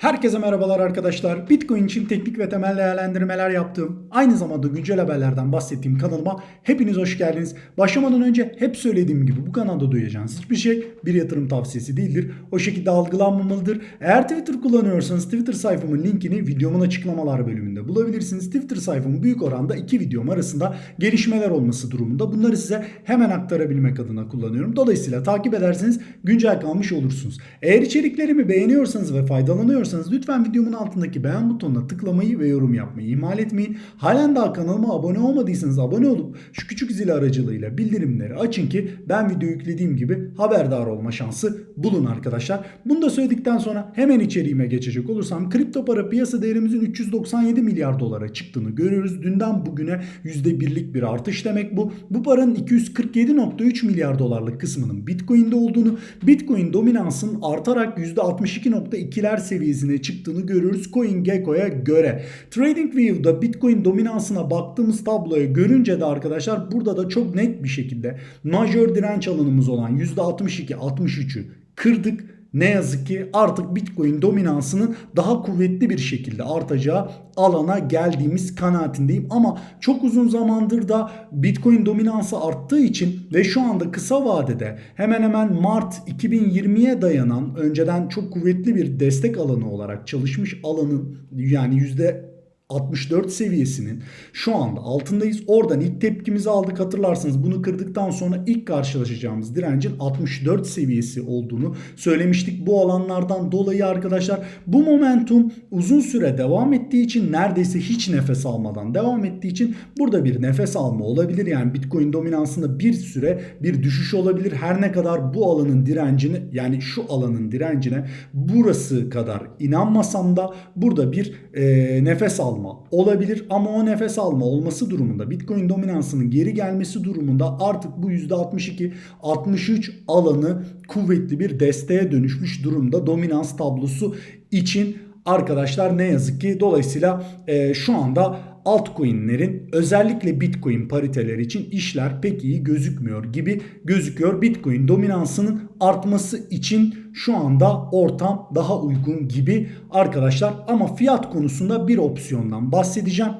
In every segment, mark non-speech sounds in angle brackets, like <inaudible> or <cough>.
Herkese merhabalar arkadaşlar. Bitcoin için teknik ve temel değerlendirmeler yaptığım, aynı zamanda güncel haberlerden bahsettiğim kanalıma hepiniz hoş geldiniz. Başlamadan önce hep söylediğim gibi bu kanalda duyacağınız hiçbir şey bir yatırım tavsiyesi değildir. O şekilde algılanmamalıdır. Eğer Twitter kullanıyorsanız Twitter sayfamın linkini videomun açıklamalar bölümünde bulabilirsiniz. Twitter sayfamın büyük oranda iki videom arasında gelişmeler olması durumunda. Bunları size hemen aktarabilmek adına kullanıyorum. Dolayısıyla takip ederseniz güncel kalmış olursunuz. Eğer içeriklerimi beğeniyorsanız ve faydalanıyorsanız lütfen videomun altındaki beğen butonuna tıklamayı ve yorum yapmayı ihmal etmeyin. Halen daha kanalıma abone olmadıysanız abone olup şu küçük zil aracılığıyla bildirimleri açın ki ben video yüklediğim gibi haberdar olma şansı bulun arkadaşlar. Bunu da söyledikten sonra hemen içeriğime geçecek olursam kripto para piyasa değerimizin 397 milyar dolara çıktığını görüyoruz. Dünden bugüne %1'lik bir artış demek bu. Bu paranın 247.3 milyar dolarlık kısmının Bitcoin'de olduğunu, Bitcoin dominansının artarak %62.2'ler seviyesine çıktığını görüyoruz CoinGecko'ya göre. TradingView'da Bitcoin dominansına baktığımız tabloyu görünce de arkadaşlar burada da çok net bir şekilde majör direnç alanımız olan %62-63'ü kırdık ne yazık ki artık Bitcoin dominansının daha kuvvetli bir şekilde artacağı alana geldiğimiz kanaatindeyim. Ama çok uzun zamandır da Bitcoin dominansı arttığı için ve şu anda kısa vadede hemen hemen Mart 2020'ye dayanan önceden çok kuvvetli bir destek alanı olarak çalışmış alanın yani yüzde 64 seviyesinin şu anda altındayız. Oradan ilk tepkimizi aldık hatırlarsınız. Bunu kırdıktan sonra ilk karşılaşacağımız direncin 64 seviyesi olduğunu söylemiştik. Bu alanlardan dolayı arkadaşlar bu momentum uzun süre devam ettiği için neredeyse hiç nefes almadan devam ettiği için burada bir nefes alma olabilir. Yani Bitcoin dominansında bir süre bir düşüş olabilir. Her ne kadar bu alanın direncini yani şu alanın direncine burası kadar inanmasam da burada bir e, nefes alma alma olabilir ama o nefes alma olması durumunda Bitcoin dominansının geri gelmesi durumunda artık bu %62 63 alanı kuvvetli bir desteğe dönüşmüş durumda dominans tablosu için arkadaşlar ne yazık ki dolayısıyla e, şu anda altcoin'lerin özellikle Bitcoin pariteleri için işler pek iyi gözükmüyor gibi gözüküyor. Bitcoin dominansının artması için şu anda ortam daha uygun gibi arkadaşlar ama fiyat konusunda bir opsiyondan bahsedeceğim.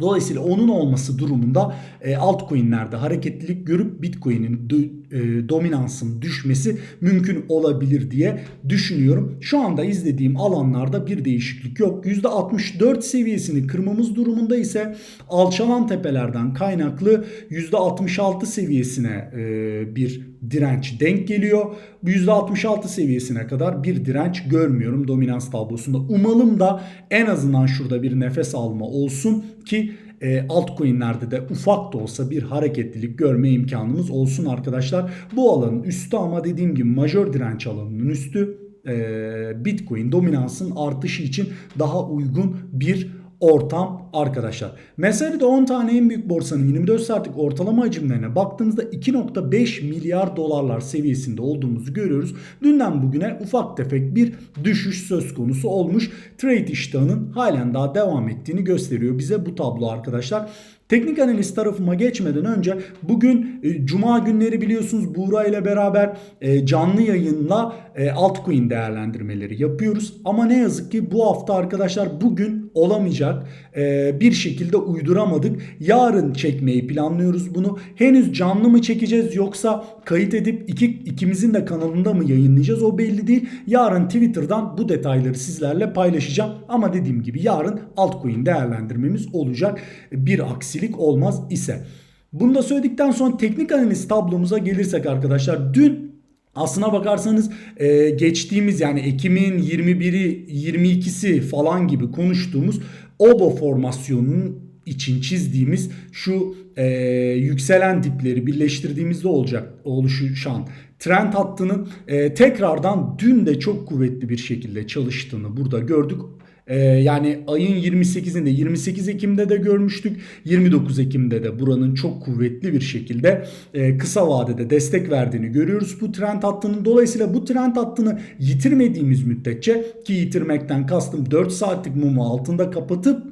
Dolayısıyla onun olması durumunda e, altcoin'lerde hareketlilik görüp Bitcoin'in e, dominansın düşmesi mümkün olabilir diye düşünüyorum. Şu anda izlediğim alanlarda bir değişiklik yok. %64 seviyesini kırmamız durumunda ise alçalan tepelerden kaynaklı %66 seviyesine e, bir direnç denk geliyor. %66 seviyesine kadar bir direnç görmüyorum dominans tablosunda. Umalım da en azından şurada bir nefes alma olsun ki e, altcoin'lerde de ufak da olsa bir hareketlilik görme imkanımız olsun arkadaşlar. Bu alanın üstü ama dediğim gibi majör direnç alanının üstü e, Bitcoin dominansın artışı için daha uygun bir ortam arkadaşlar. Mesela de 10 tane en büyük borsanın 24 saatlik ortalama hacimlerine baktığımızda 2.5 milyar dolarlar seviyesinde olduğumuzu görüyoruz. Dünden bugüne ufak tefek bir düşüş söz konusu olmuş. Trade iştahının halen daha devam ettiğini gösteriyor bize bu tablo arkadaşlar. Teknik analiz tarafıma geçmeden önce bugün e, cuma günleri biliyorsunuz Buğra ile beraber e, canlı yayınla e, altcoin değerlendirmeleri yapıyoruz. Ama ne yazık ki bu hafta arkadaşlar bugün olamayacak e, bir şekilde uyduramadık. Yarın çekmeyi planlıyoruz bunu. Henüz canlı mı çekeceğiz yoksa kayıt edip iki, ikimizin de kanalında mı yayınlayacağız o belli değil. Yarın Twitter'dan bu detayları sizlerle paylaşacağım. Ama dediğim gibi yarın altcoin değerlendirmemiz olacak. Bir aksilik olmaz ise. Bunu da söyledikten sonra teknik analiz tablomuza gelirsek arkadaşlar dün Aslına bakarsanız e, geçtiğimiz yani Ekim'in 21'i 22'si falan gibi konuştuğumuz OBO formasyonunun için çizdiğimiz şu e, yükselen dipleri birleştirdiğimizde olacak oluşan trend hattının e, tekrardan dün de çok kuvvetli bir şekilde çalıştığını burada gördük. Ee, yani ayın 28'inde 28 Ekim'de de görmüştük. 29 Ekim'de de buranın çok kuvvetli bir şekilde e, kısa vadede destek verdiğini görüyoruz bu trend hattının. Dolayısıyla bu trend hattını yitirmediğimiz müddetçe ki yitirmekten kastım 4 saatlik mumu altında kapatıp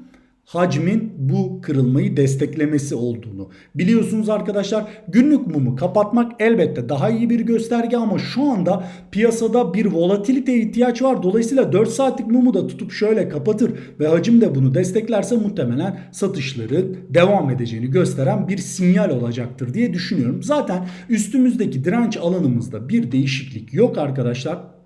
hacmin bu kırılmayı desteklemesi olduğunu biliyorsunuz arkadaşlar. Günlük mumu kapatmak elbette daha iyi bir gösterge ama şu anda piyasada bir volatilite ihtiyaç var. Dolayısıyla 4 saatlik mumu da tutup şöyle kapatır ve hacim de bunu desteklerse muhtemelen satışları devam edeceğini gösteren bir sinyal olacaktır diye düşünüyorum. Zaten üstümüzdeki direnç alanımızda bir değişiklik yok arkadaşlar.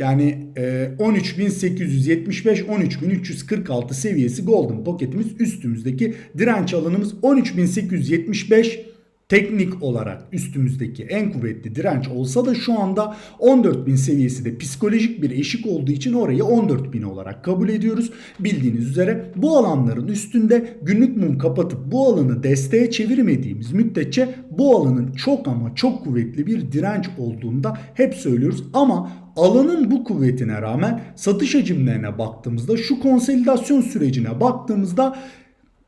Yani e, 13.875 13.346 seviyesi Golden Pocket'imiz üstümüzdeki direnç alanımız 13.875 teknik olarak üstümüzdeki en kuvvetli direnç olsa da şu anda 14.000 seviyesi de psikolojik bir eşik olduğu için orayı 14.000 olarak kabul ediyoruz. Bildiğiniz üzere bu alanların üstünde günlük mum kapatıp bu alanı desteğe çevirmediğimiz müddetçe bu alanın çok ama çok kuvvetli bir direnç olduğunda hep söylüyoruz ama alanın bu kuvvetine rağmen satış hacimlerine baktığımızda şu konsolidasyon sürecine baktığımızda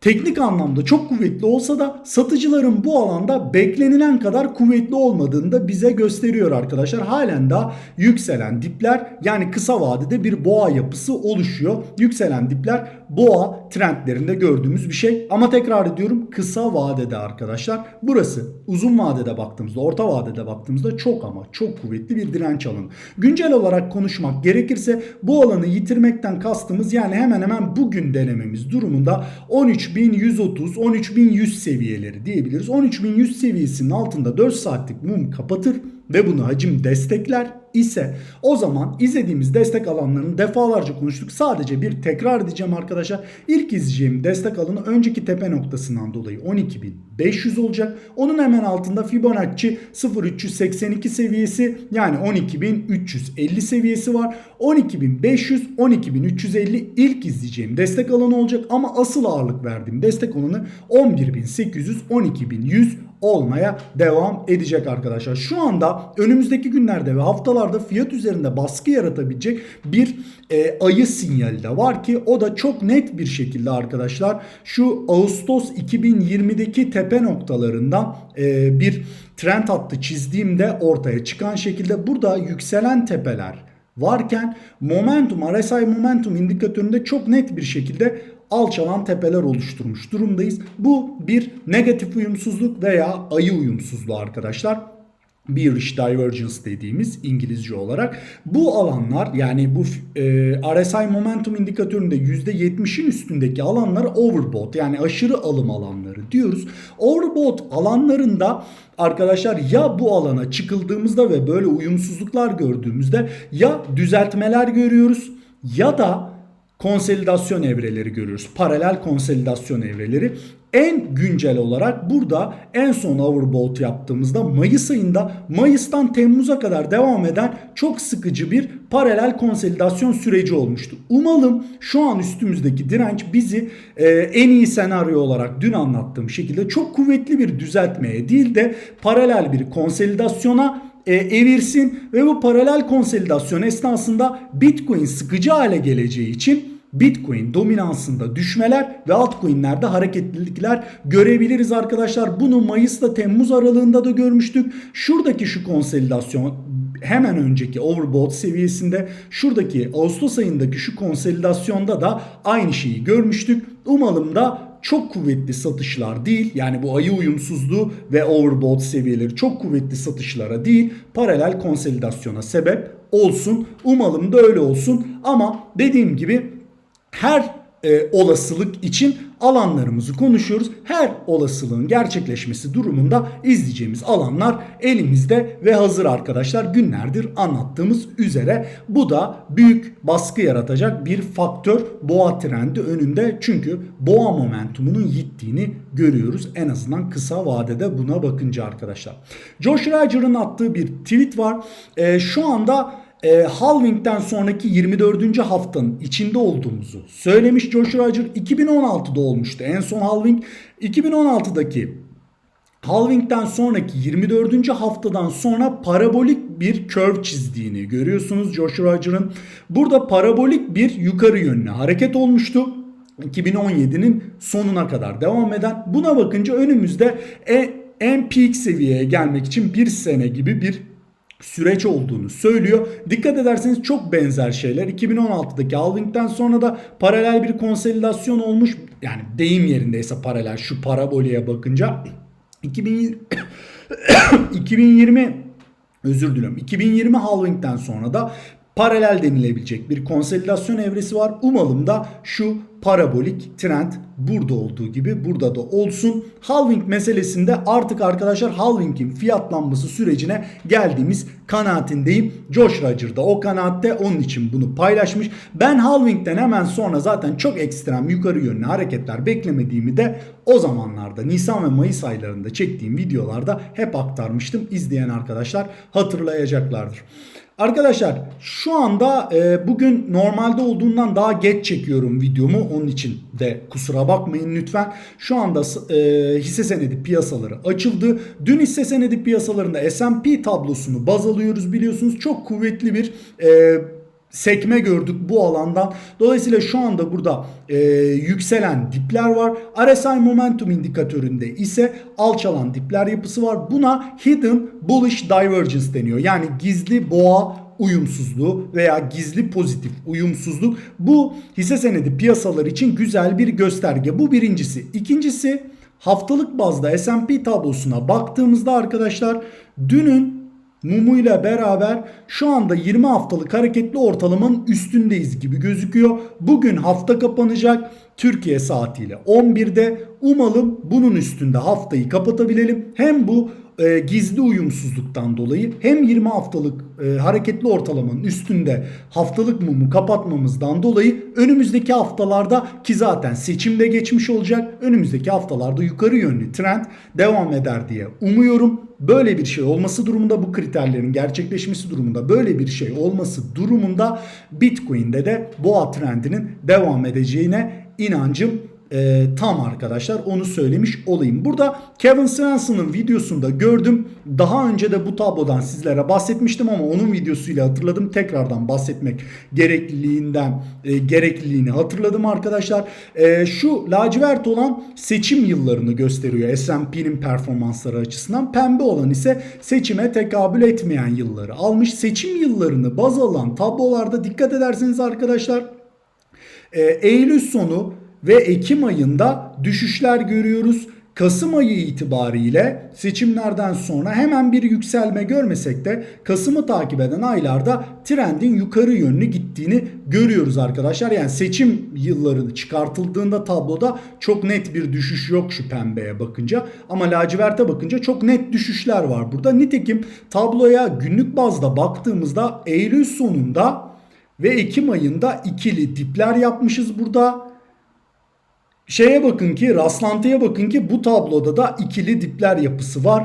teknik anlamda çok kuvvetli olsa da satıcıların bu alanda beklenilen kadar kuvvetli olmadığını da bize gösteriyor arkadaşlar. Halen daha yükselen dipler yani kısa vadede bir boğa yapısı oluşuyor. Yükselen dipler boğa trendlerinde gördüğümüz bir şey. Ama tekrar ediyorum kısa vadede arkadaşlar. Burası uzun vadede baktığımızda, orta vadede baktığımızda çok ama çok kuvvetli bir direnç alanı. Güncel olarak konuşmak gerekirse bu alanı yitirmekten kastımız yani hemen hemen bugün denememiz durumunda 13.130, 13.100 seviyeleri diyebiliriz. 13.100 seviyesinin altında 4 saatlik mum kapatır ve bunu hacim destekler ise o zaman izlediğimiz destek alanlarını defalarca konuştuk. Sadece bir tekrar edeceğim arkadaşlar. İlk izleyeceğim destek alanı önceki tepe noktasından dolayı 12.500 olacak. Onun hemen altında Fibonacci 0382 seviyesi yani 12.350 seviyesi var. 12.500 12.350 ilk izleyeceğim destek alanı olacak ama asıl ağırlık verdiğim destek alanı 11.800 12.100 olmaya devam edecek arkadaşlar. Şu anda önümüzdeki günlerde ve haftalarda fiyat üzerinde baskı yaratabilecek bir e, ayı sinyali de var ki o da çok net bir şekilde arkadaşlar şu Ağustos 2020'deki tepe noktalarından e, bir trend hattı çizdiğimde ortaya çıkan şekilde burada yükselen tepeler varken momentum RSI momentum indikatöründe çok net bir şekilde alçalan tepeler oluşturmuş durumdayız. Bu bir negatif uyumsuzluk veya ayı uyumsuzluğu arkadaşlar. Bearish Divergence dediğimiz İngilizce olarak. Bu alanlar yani bu e, RSI Momentum indikatöründe %70'in üstündeki alanlar overbought yani aşırı alım alanları diyoruz. Overbought alanlarında arkadaşlar ya bu alana çıkıldığımızda ve böyle uyumsuzluklar gördüğümüzde ya düzeltmeler görüyoruz ya da konsolidasyon evreleri görüyoruz. Paralel konsolidasyon evreleri. En güncel olarak burada en son overbought yaptığımızda Mayıs ayında Mayıs'tan Temmuz'a kadar devam eden çok sıkıcı bir paralel konsolidasyon süreci olmuştu. Umalım şu an üstümüzdeki direnç bizi e, en iyi senaryo olarak dün anlattığım şekilde çok kuvvetli bir düzeltmeye değil de paralel bir konsolidasyona e, evirsin ve bu paralel konsolidasyon esnasında Bitcoin sıkıcı hale geleceği için Bitcoin dominansında düşmeler ve altcoin'lerde hareketlilikler görebiliriz arkadaşlar. Bunu Mayıs'ta Temmuz aralığında da görmüştük. Şuradaki şu konsolidasyon hemen önceki overbought seviyesinde şuradaki Ağustos ayındaki şu konsolidasyonda da aynı şeyi görmüştük. Umalım da çok kuvvetli satışlar değil yani bu ayı uyumsuzluğu ve overbought seviyeleri çok kuvvetli satışlara değil paralel konsolidasyona sebep olsun. Umalım da öyle olsun ama dediğim gibi her e, olasılık için alanlarımızı konuşuyoruz. Her olasılığın gerçekleşmesi durumunda izleyeceğimiz alanlar elimizde ve hazır arkadaşlar. Günlerdir anlattığımız üzere bu da büyük baskı yaratacak bir faktör boğa trendi önünde. Çünkü boğa momentumunun gittiğini görüyoruz. En azından kısa vadede buna bakınca arkadaşlar. Josh Roger'ın attığı bir tweet var. E, şu anda e, halving'den sonraki 24. haftanın içinde olduğumuzu söylemiş Josh Roger. 2016'da olmuştu en son halving. 2016'daki halving'den sonraki 24. haftadan sonra parabolik bir curve çizdiğini görüyorsunuz Josh Roger'ın. Burada parabolik bir yukarı yönlü hareket olmuştu. 2017'nin sonuna kadar devam eden. Buna bakınca önümüzde en peak seviyeye gelmek için bir sene gibi bir süreç olduğunu söylüyor. Dikkat ederseniz çok benzer şeyler. 2016'daki halvingden sonra da paralel bir konsolidasyon olmuş. Yani deyim yerindeyse paralel şu paraboleye bakınca. 2020 2020 <coughs> özür diliyorum. 2020 halvingden sonra da paralel denilebilecek bir konsolidasyon evresi var. Umalım da şu parabolik trend burada olduğu gibi burada da olsun. Halving meselesinde artık arkadaşlar halvingin fiyatlanması sürecine geldiğimiz kanaatindeyim. Josh Roger da o kanaatte onun için bunu paylaşmış. Ben halvingden hemen sonra zaten çok ekstrem yukarı yönlü hareketler beklemediğimi de o zamanlarda Nisan ve Mayıs aylarında çektiğim videolarda hep aktarmıştım. İzleyen arkadaşlar hatırlayacaklardır. Arkadaşlar şu anda e, bugün normalde olduğundan daha geç çekiyorum videomu. Onun için de kusura bakmayın lütfen. Şu anda e, hisse senedi piyasaları açıldı. Dün hisse senedi piyasalarında S&P tablosunu baz alıyoruz biliyorsunuz. Çok kuvvetli bir e, sekme gördük bu alandan. Dolayısıyla şu anda burada e, yükselen dipler var. RSI Momentum indikatöründe ise alçalan dipler yapısı var. Buna Hidden Bullish Divergence deniyor. Yani gizli boğa uyumsuzluğu veya gizli pozitif uyumsuzluk. Bu hisse senedi piyasalar için güzel bir gösterge. Bu birincisi. İkincisi haftalık bazda S&P tablosuna baktığımızda arkadaşlar dünün mumuyla beraber şu anda 20 haftalık hareketli ortalamanın üstündeyiz gibi gözüküyor. Bugün hafta kapanacak. Türkiye saatiyle 11'de umalım bunun üstünde haftayı kapatabilelim. Hem bu e, gizli uyumsuzluktan dolayı hem 20 haftalık e, hareketli ortalamanın üstünde haftalık mumu kapatmamızdan dolayı önümüzdeki haftalarda ki zaten seçimde geçmiş olacak önümüzdeki haftalarda yukarı yönlü trend devam eder diye umuyorum. Böyle bir şey olması durumunda bu kriterlerin gerçekleşmesi durumunda böyle bir şey olması durumunda Bitcoin'de de boğa trendinin devam edeceğine inancım e, tam arkadaşlar onu söylemiş olayım. Burada Kevin Swanson'ın videosunda gördüm. Daha önce de bu tablodan sizlere bahsetmiştim ama onun videosuyla hatırladım. Tekrardan bahsetmek gerekliliğinden e, gerekliliğini hatırladım arkadaşlar. E, şu lacivert olan seçim yıllarını gösteriyor S&P'nin performansları açısından. Pembe olan ise seçime tekabül etmeyen yılları almış. Seçim yıllarını baz alan tablolarda dikkat ederseniz arkadaşlar e, Eylül sonu ve Ekim ayında düşüşler görüyoruz. Kasım ayı itibariyle seçimlerden sonra hemen bir yükselme görmesek de Kasım'ı takip eden aylarda trendin yukarı yönlü gittiğini görüyoruz arkadaşlar. Yani seçim yılları çıkartıldığında tabloda çok net bir düşüş yok şu pembeye bakınca ama laciverte bakınca çok net düşüşler var burada. Nitekim tabloya günlük bazda baktığımızda Eylül sonunda ve Ekim ayında ikili dipler yapmışız burada şeye bakın ki rastlantıya bakın ki bu tabloda da ikili dipler yapısı var.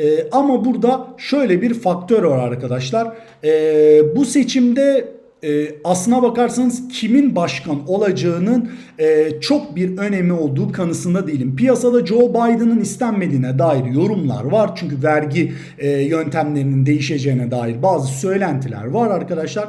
Ee, ama burada şöyle bir faktör var arkadaşlar. Ee, bu seçimde e, aslına bakarsanız kimin başkan olacağının e, çok bir önemi olduğu kanısında değilim. Piyasada Joe Biden'ın istenmediğine dair yorumlar var. Çünkü vergi e, yöntemlerinin değişeceğine dair bazı söylentiler var arkadaşlar.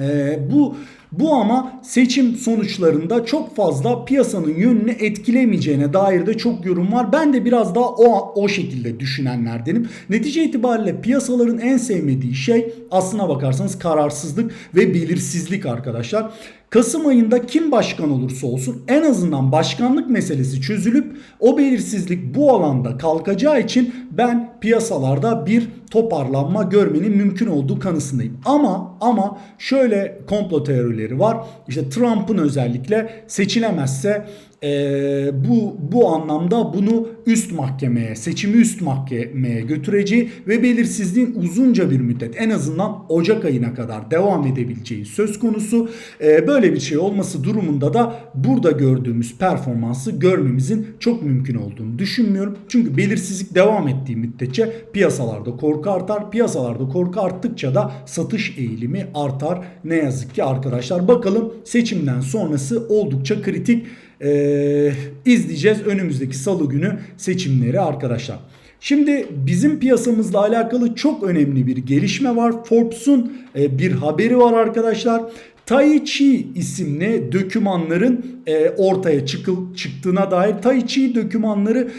E, bu bu ama seçim sonuçlarında çok fazla piyasanın yönünü etkilemeyeceğine dair de çok yorum var. Ben de biraz daha o, o şekilde düşünenlerdenim. Netice itibariyle piyasaların en sevmediği şey aslına bakarsanız kararsızlık ve belirsizlik arkadaşlar. Kasım ayında kim başkan olursa olsun en azından başkanlık meselesi çözülüp o belirsizlik bu alanda kalkacağı için ben piyasalarda bir toparlanma görmenin mümkün olduğu kanısındayım. Ama ama şöyle komplo teorileri var. İşte Trump'ın özellikle seçilemezse e, bu bu anlamda bunu üst mahkemeye, seçimi üst mahkemeye götüreceği ve belirsizliğin uzunca bir müddet en azından Ocak ayına kadar devam edebileceği söz konusu. E, böyle bir şey olması durumunda da burada gördüğümüz performansı görmemizin çok mümkün olduğunu düşünmüyorum. Çünkü belirsizlik devam ettiği müddetçe piyasalarda korku artar. Piyasalarda korku arttıkça da satış eğilimi artar. Ne yazık ki arkadaşlar bakalım seçimden sonrası oldukça kritik e, izleyeceğiz önümüzdeki salı günü seçimleri arkadaşlar. Şimdi bizim piyasamızla alakalı çok önemli bir gelişme var. Forbes'un e, bir haberi var arkadaşlar. Tai Chi isimli dokümanların e, ortaya çıkıl, çıktığına dair Tai Chi dokümanları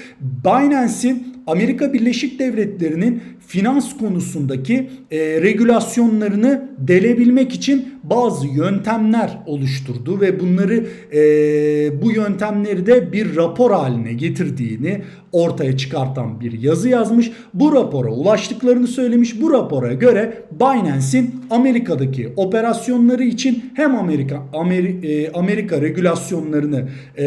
Binance'in Amerika Birleşik Devletleri'nin finans konusundaki e, regülasyonlarını delebilmek için bazı yöntemler oluşturdu ve bunları e, bu yöntemleri de bir rapor haline getirdiğini ortaya çıkartan bir yazı yazmış. Bu rapora ulaştıklarını söylemiş. Bu rapora göre Binance'in Amerika'daki operasyonları için hem Amerika Ameri, e, Amerika regülasyonlarını e,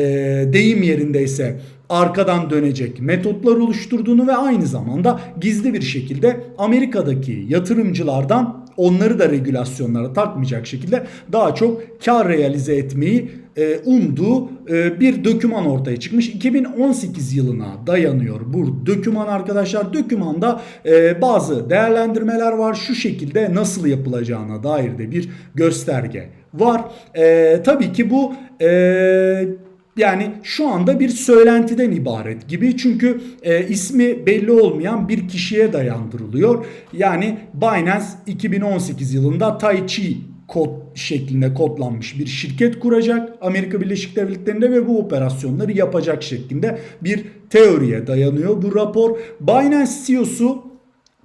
deyim yerindeyse arkadan dönecek metotlar oluşturduğunu ve aynı zamanda gizli bir şekilde Amerika'daki yatırımcılardan onları da regülasyonlara takmayacak şekilde daha çok kar realize etmeyi e, umduğu e, bir döküman ortaya çıkmış. 2018 yılına dayanıyor bu döküman arkadaşlar. Dökümanda e, bazı değerlendirmeler var. Şu şekilde nasıl yapılacağına dair de bir gösterge var. E, tabii ki bu e, yani şu anda bir söylentiden ibaret gibi çünkü e, ismi belli olmayan bir kişiye dayandırılıyor. Yani Binance 2018 yılında Tai Chi kod şeklinde kodlanmış bir şirket kuracak Amerika Birleşik Devletleri'nde ve bu operasyonları yapacak şeklinde bir teoriye dayanıyor bu rapor. Binance CEO'su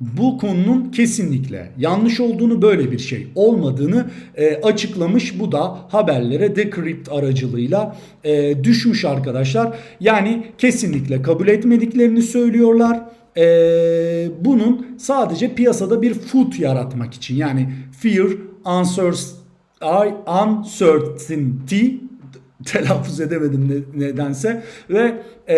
bu konunun kesinlikle yanlış olduğunu böyle bir şey olmadığını e, açıklamış. Bu da haberlere Decrypt aracılığıyla e, düşmüş arkadaşlar. Yani kesinlikle kabul etmediklerini söylüyorlar. E, bunun sadece piyasada bir foot yaratmak için yani fear, uncertainty telaffuz edemedim nedense. Ve e,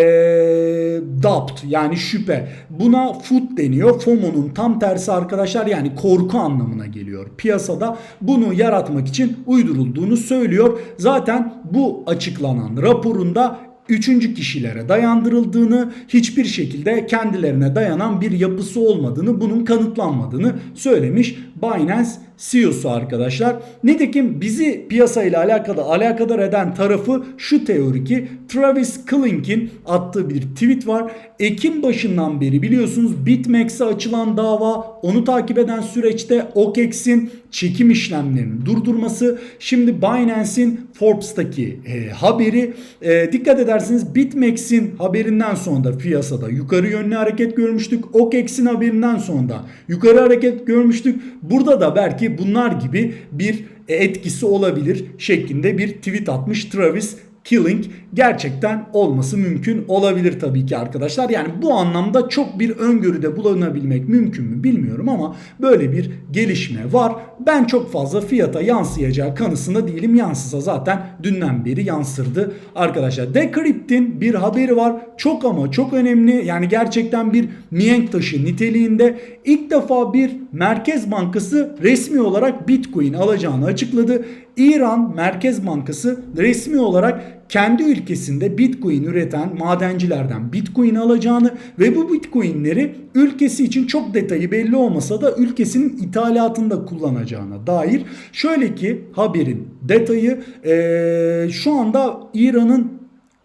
doubt yani şüphe. Buna food deniyor. FOMO'nun tam tersi arkadaşlar yani korku anlamına geliyor. Piyasada bunu yaratmak için uydurulduğunu söylüyor. Zaten bu açıklanan raporunda üçüncü kişilere dayandırıldığını, hiçbir şekilde kendilerine dayanan bir yapısı olmadığını, bunun kanıtlanmadığını söylemiş Binance CEO'su arkadaşlar. Nitekim bizi piyasayla alakalı alakadar eden tarafı şu teori ki Travis Klink'in attığı bir tweet var. Ekim başından beri biliyorsunuz BitMEX'e açılan dava onu takip eden süreçte OKEX'in çekim işlemlerini durdurması. Şimdi Binance'in Forbes'taki e, haberi e, dikkat edersiniz BitMEX'in haberinden sonra da piyasada yukarı yönlü hareket görmüştük. OKEX'in haberinden sonra da yukarı hareket görmüştük. Burada da belki bunlar gibi bir etkisi olabilir şeklinde bir tweet atmış Travis Killing gerçekten olması mümkün olabilir tabii ki arkadaşlar. Yani bu anlamda çok bir öngörüde bulunabilmek mümkün mü bilmiyorum ama böyle bir gelişme var. Ben çok fazla fiyata yansıyacağı kanısında değilim. Yansısa zaten dünden beri yansırdı arkadaşlar. Decrypt'in bir haberi var. Çok ama çok önemli. Yani gerçekten bir mihenk taşı niteliğinde ilk defa bir merkez bankası resmi olarak Bitcoin alacağını açıkladı. İran Merkez Bankası resmi olarak kendi ülkesinde Bitcoin üreten madencilerden Bitcoin alacağını ve bu Bitcoin'leri ülkesi için çok detayı belli olmasa da ülkesinin ithalatında kullanacağına dair şöyle ki haberin detayı ee, şu anda İran'ın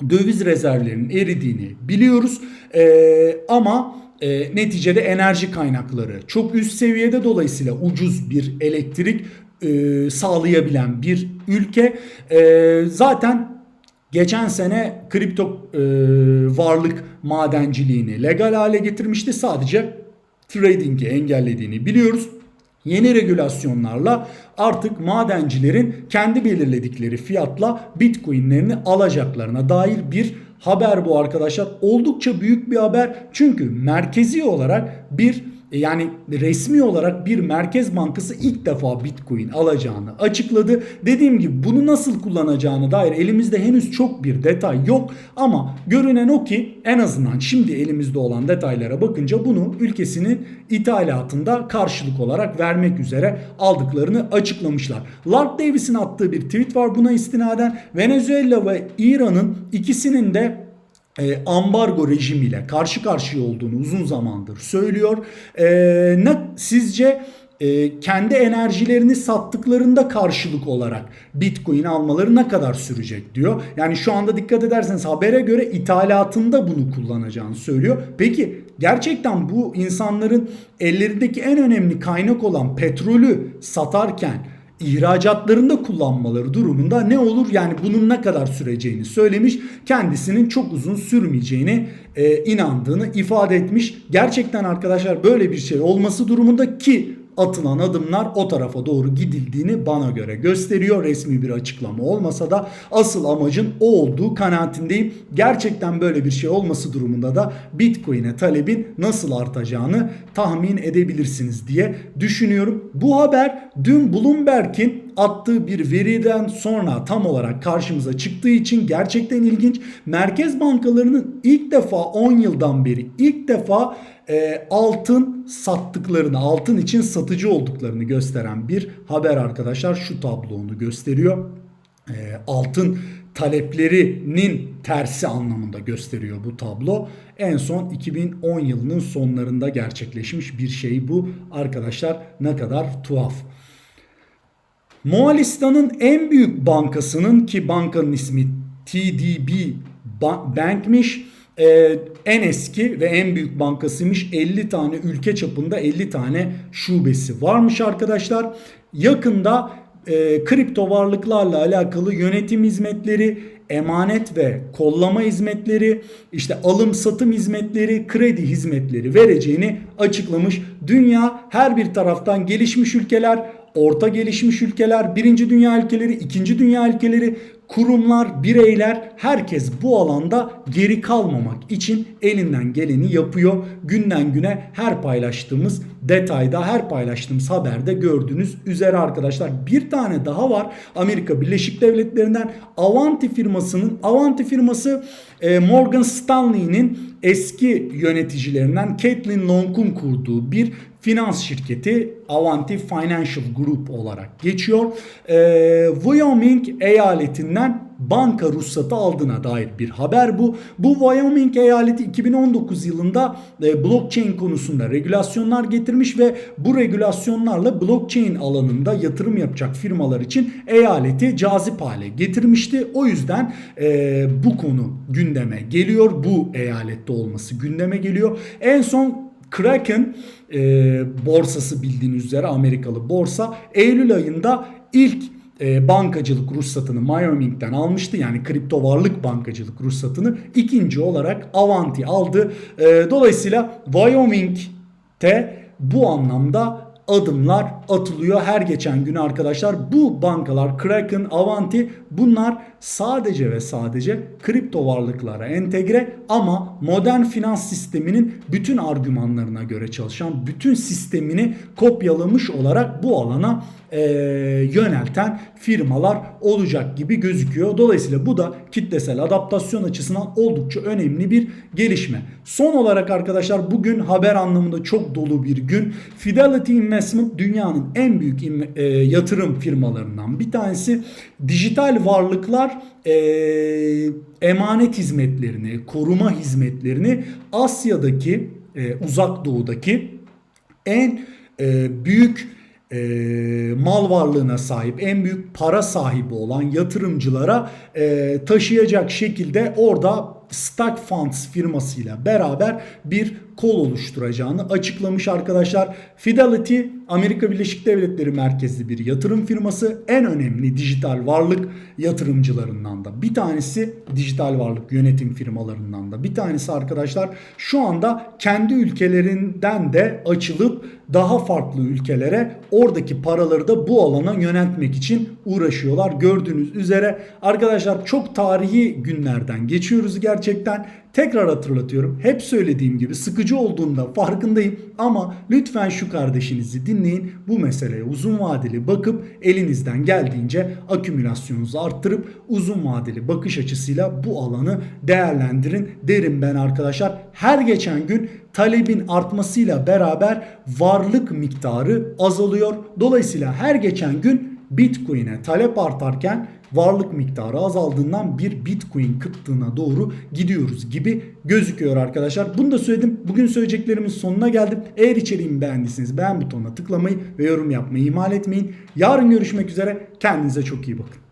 döviz rezervlerinin eridiğini biliyoruz ee, ama e, neticede enerji kaynakları çok üst seviyede dolayısıyla ucuz bir elektrik e, sağlayabilen bir ülke. E, zaten geçen sene kripto e, varlık madenciliğini legal hale getirmişti. Sadece trading'i engellediğini biliyoruz. Yeni regülasyonlarla artık madencilerin kendi belirledikleri fiyatla bitcoinlerini alacaklarına dair bir haber bu arkadaşlar. Oldukça büyük bir haber. Çünkü merkezi olarak bir yani resmi olarak bir merkez bankası ilk defa Bitcoin alacağını açıkladı. Dediğim gibi bunu nasıl kullanacağını dair elimizde henüz çok bir detay yok ama görünen o ki en azından şimdi elimizde olan detaylara bakınca bunu ülkesinin ithalatında karşılık olarak vermek üzere aldıklarını açıklamışlar. Lark Davis'in attığı bir tweet var buna istinaden Venezuela ve İran'ın ikisinin de e, ambargo rejimiyle karşı karşıya olduğunu uzun zamandır söylüyor. E, ne sizce e, kendi enerjilerini sattıklarında karşılık olarak Bitcoin almaları ne kadar sürecek diyor. Yani şu anda dikkat ederseniz habere göre ithalatında bunu kullanacağını söylüyor. Peki gerçekten bu insanların ellerindeki en önemli kaynak olan petrolü satarken ihracatlarında kullanmaları durumunda ne olur? Yani bunun ne kadar süreceğini söylemiş. Kendisinin çok uzun sürmeyeceğini e, inandığını ifade etmiş. Gerçekten arkadaşlar böyle bir şey olması durumunda ki atılan adımlar o tarafa doğru gidildiğini bana göre gösteriyor. Resmi bir açıklama olmasa da asıl amacın o olduğu kanaatindeyim. Gerçekten böyle bir şey olması durumunda da Bitcoin'e talebin nasıl artacağını tahmin edebilirsiniz diye düşünüyorum. Bu haber dün Bloomberg'in attığı bir veriden sonra tam olarak karşımıza çıktığı için gerçekten ilginç. Merkez bankalarının ilk defa 10 yıldan beri ilk defa e, altın sattıklarını, altın için satıcı olduklarını gösteren bir haber arkadaşlar. Şu tablo onu gösteriyor. E, altın taleplerinin tersi anlamında gösteriyor bu tablo. En son 2010 yılının sonlarında gerçekleşmiş bir şey bu. Arkadaşlar ne kadar tuhaf. Moğolistan'ın en büyük bankasının ki bankanın ismi TDB Bank'miş. Ee, en eski ve en büyük bankasıymış. 50 tane ülke çapında 50 tane şubesi varmış arkadaşlar. Yakında e, kripto varlıklarla alakalı yönetim hizmetleri, emanet ve kollama hizmetleri, işte alım satım hizmetleri, kredi hizmetleri vereceğini açıklamış. Dünya her bir taraftan gelişmiş ülkeler, orta gelişmiş ülkeler, birinci dünya ülkeleri, ikinci dünya ülkeleri, kurumlar, bireyler herkes bu alanda geri kalmamak için elinden geleni yapıyor. Günden güne her paylaştığımız detayda, her paylaştığımız haberde gördüğünüz üzere arkadaşlar bir tane daha var. Amerika Birleşik Devletleri'nden Avanti firmasının Avanti firması e, Morgan Stanley'nin eski yöneticilerinden Caitlin Long'un kurduğu bir finans şirketi Avanti Financial Group olarak geçiyor. Ee, Wyoming eyaletinden banka ruhsatı aldığına dair bir haber bu. Bu Wyoming eyaleti 2019 yılında e, blockchain konusunda regülasyonlar getirmiş ve bu regülasyonlarla blockchain alanında yatırım yapacak firmalar için eyaleti cazip hale getirmişti. O yüzden e, bu konu gündeme geliyor. Bu eyalette olması gündeme geliyor. En son Kraken e, borsası bildiğiniz üzere Amerikalı borsa Eylül ayında ilk e, bankacılık ruhsatını Wyoming'den almıştı. Yani kripto varlık bankacılık ruhsatını ikinci olarak Avanti aldı. E, dolayısıyla Wyoming'te bu anlamda adımlar atılıyor her geçen gün arkadaşlar. Bu bankalar Kraken, Avanti bunlar sadece ve sadece kripto varlıklara entegre ama modern finans sisteminin bütün argümanlarına göre çalışan bütün sistemini kopyalamış olarak bu alana e, yönelten firmalar olacak gibi gözüküyor. Dolayısıyla bu da kitlesel adaptasyon açısından oldukça önemli bir gelişme. Son olarak arkadaşlar bugün haber anlamında çok dolu bir gün. Fidelity Investment dünyanın en büyük e, yatırım firmalarından bir tanesi. Dijital varlıklar e, emanet hizmetlerini, koruma hizmetlerini Asya'daki, e, uzak doğudaki en büyük mal varlığına sahip, en büyük para sahibi olan yatırımcılara taşıyacak şekilde orada Stack Funds firmasıyla beraber bir kol oluşturacağını açıklamış arkadaşlar. Fidelity Amerika Birleşik Devletleri merkezli bir yatırım firması. En önemli dijital varlık yatırımcılarından da bir tanesi dijital varlık yönetim firmalarından da bir tanesi arkadaşlar. Şu anda kendi ülkelerinden de açılıp daha farklı ülkelere oradaki paraları da bu alana yöneltmek için uğraşıyorlar. Gördüğünüz üzere arkadaşlar çok tarihi günlerden geçiyoruz gerçekten. Tekrar hatırlatıyorum. Hep söylediğim gibi sıkıcı olduğunda farkındayım ama lütfen şu kardeşinizi dinleyin. Bu meseleye uzun vadeli bakıp elinizden geldiğince akümülasyonunuzu arttırıp uzun vadeli bakış açısıyla bu alanı değerlendirin derim ben arkadaşlar. Her geçen gün talebin artmasıyla beraber varlık miktarı azalıyor. Dolayısıyla her geçen gün Bitcoin'e talep artarken varlık miktarı azaldığından bir Bitcoin kıtlığına doğru gidiyoruz gibi gözüküyor arkadaşlar. Bunu da söyledim. Bugün söyleyeceklerimin sonuna geldim. Eğer içeriğimi beğendiyseniz beğen butonuna tıklamayı ve yorum yapmayı ihmal etmeyin. Yarın görüşmek üzere. Kendinize çok iyi bakın.